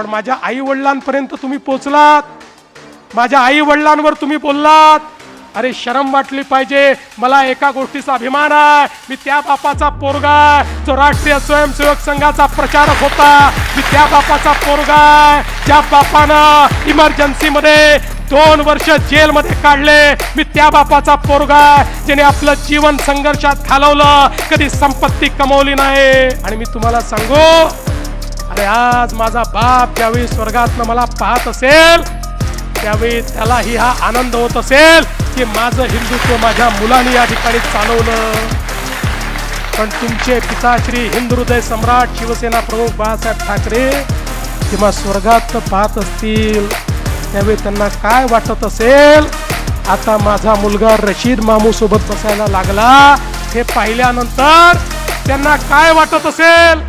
पण माझ्या आई वडिलांपर्यंत तुम्ही पोचलात. माझ्या आई वडिलांवर तुम्ही बोललात. अरे शरम वाटली पाहिजे. मला एका गोष्टीचा अभिमान आहे. मी त्या बापाचा पोरगा जो राष्ट्रीय स्वयंसेवक संघाचा प्रचारक होता. मी त्या बापाचा पोरगा ज्या बापानं इमर्जन्सीमध्ये दोन वर्ष जेलमध्ये काढले. मी त्या बापाचा पोरगा ज्याने आपलं जीवन संघर्षात घालवलं. कधी संपत्ती कमवली नाही. आणि मी तुम्हाला सांगू अरे आज माझा बाप ज्यावेळी स्वर्गातनं मला पाहत असेल त्यावेळी त्यालाही हा आनंद होत असेल की माझं हिंदुत्व माझ्या मुलांनी या ठिकाणी चालवलं. पण तुमचे पिताश्री हिंद हृदय सम्राट शिवसेना प्रमुख बाळासाहेब ठाकरे किंवा स्वर्गात पाहत असतील त्यावेळी त्यांना काय वाटत असेल? आता माझा मुलगा रशीद मामू सोबत बसायला लागला. हे पाहिल्यानंतर त्यांना काय वाटत असेल?